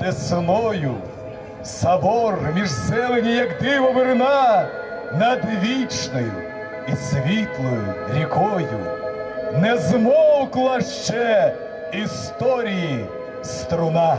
Десною, Собор між зелені, як диво вирина, над вічною і світлою рікою, не змовкла ще історії струна.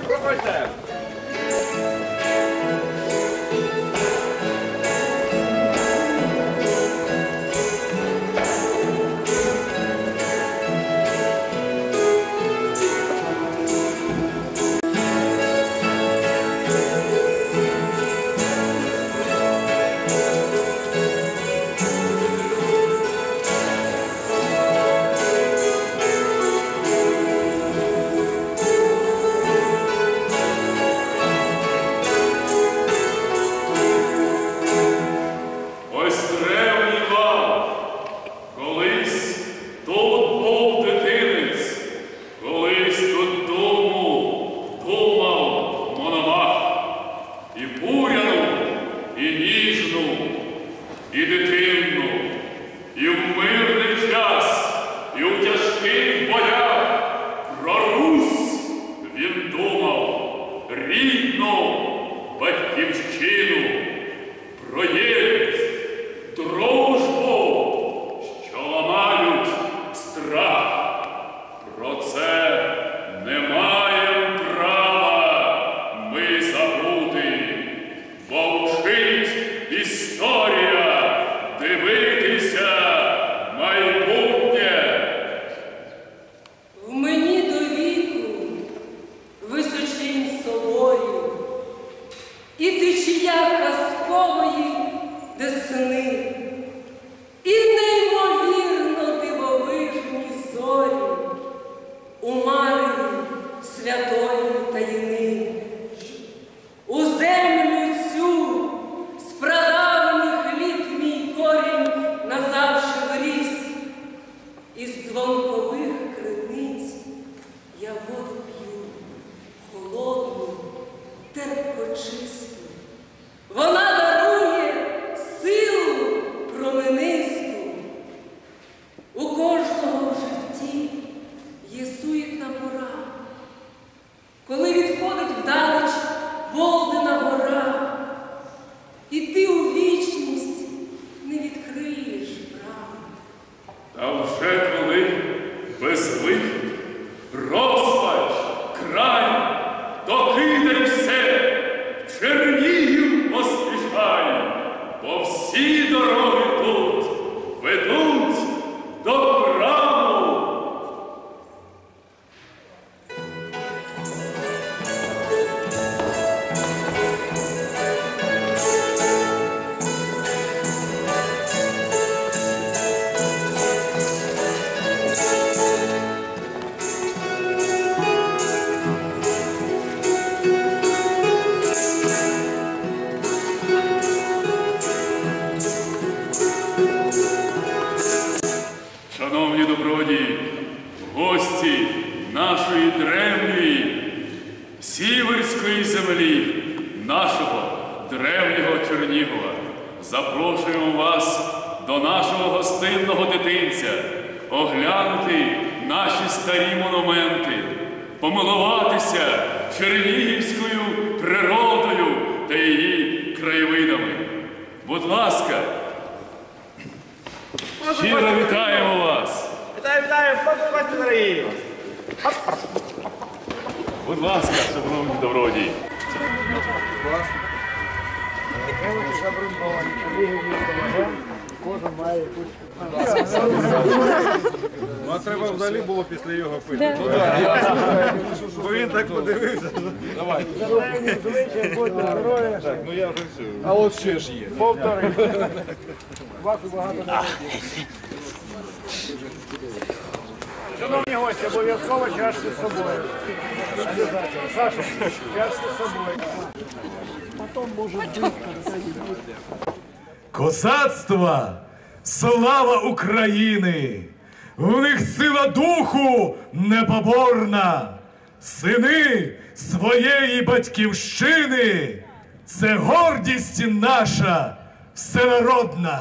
Right there. Сіверської землі, нашого древнього Чернігова, запрошуємо вас до нашого гостинного дитинця, оглянути наші старі монументи, помилуватися чернігівською природою та її краєвидами. Будь ласка, щиро вітаємо вас! Вітаю, вітаю, дорогі! Будь ласка, шановні добродії. Ну, а треба взагалі було після його пити. Бо він так подивився. Давай. Так, ну я вже все. А от ще ж є. Шановні гості, обов'язково чашки з собою. Саша, чашки з собою. Козацтво! Слава України! У них сила духу непоборна! Сини своєї батьківщини! Це гордість наша всенародна!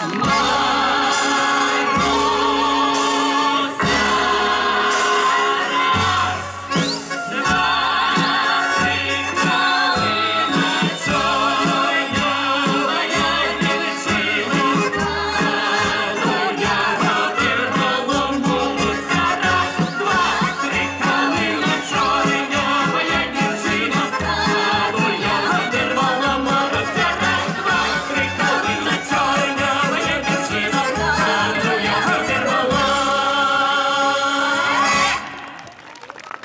Mama.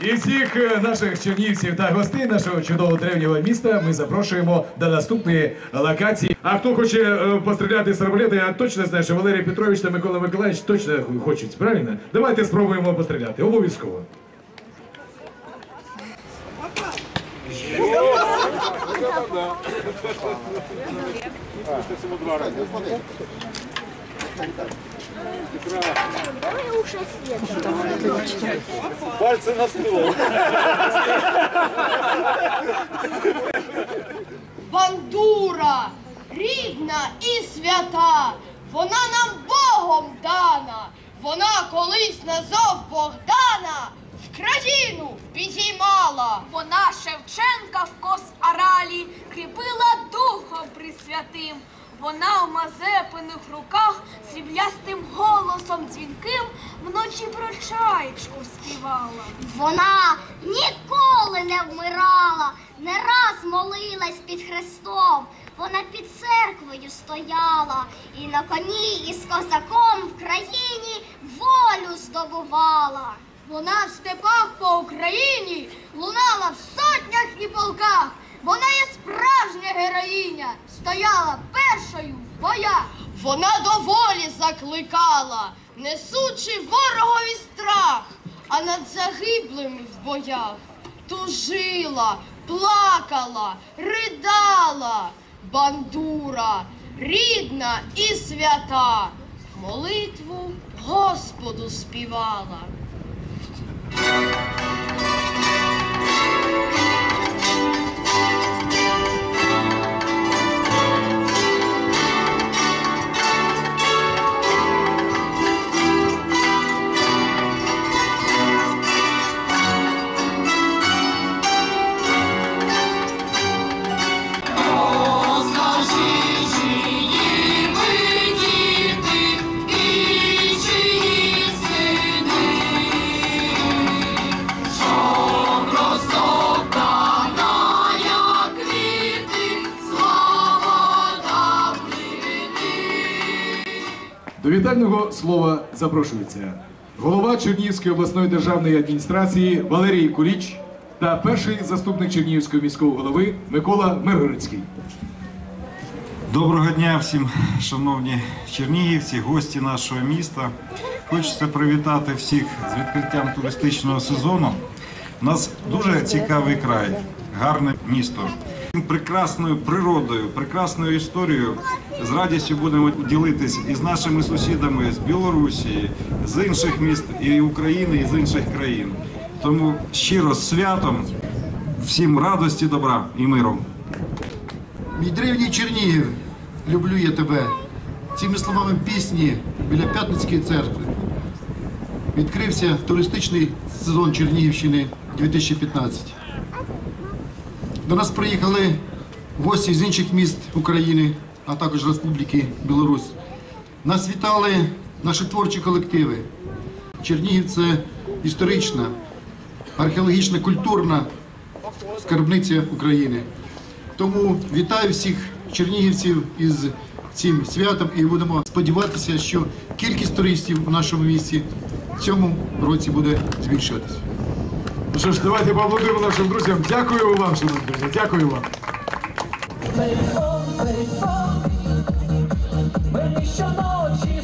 І всіх е, наших чернівців та гостей нашого чудового древнього міста ми запрошуємо до наступної локації. А хто хоче е, постріляти з арбалета, я точно знаю, що Валерій Петрович та Микола Миколаївич точно хочуть, правильно? Давайте спробуємо постріляти. Обов'язково. Пальці на столу. Бандура, рідна і свята, вона нам Богом дана, вона колись на зов Богдана в країну підіймала. Вона Шевченка в кос-аралі кріпила духом присвятим. Вона в мазепиних руках сріблястим голосом дзвінким вночі про чаєчку співала. Вона ніколи не вмирала, не раз молилась під Христом. Вона під церквою стояла і на коні із козаком в країні волю здобувала. Вона в степах по Україні лунала в сотнях і полках. Вона є справжня героїня, стояла першою в боях. Вона до волі закликала, несучи ворогові страх, а над загиблими в боях тужила, плакала, ридала, бандура, рідна і свята, молитву Господу співала. Вітального слова запрошується голова Чернігівської обласної державної адміністрації Валерій Куліч та перший заступник Чернігівського міського голови Микола Миргородський. Доброго дня всім, шановні чернігівці, гості нашого міста. Хочеться привітати всіх з відкриттям туристичного сезону. У нас дуже цікавий край, гарне місто. Прекрасною природою, прекрасною історією. З радістю будемо ділитись із нашими сусідами з Білорусі, з інших міст і України, і з інших країн. Тому щиро з святом, всім радості, добра і миру. Мій древній Чернігів, люблю я тебе. Цими словами пісні біля П'ятницької церкви. Відкрився туристичний сезон Чернігівщини 2015. До нас приїхали гості з інших міст України, а також Республіки Білорусь. Нас вітали наші творчі колективи. Чернігів це історична, археологічна, культурна скарбниця України. Тому вітаю всіх чернігівців із цим святом і будемо сподіватися, що кількість туристів у нашому місті в цьому році буде збільшуватися. Ну що ж, давайте поаплодуємо нашим друзям. Дякую вам, шановні друзі. Дякую вам. Цей сон, цей сон, мені щоночі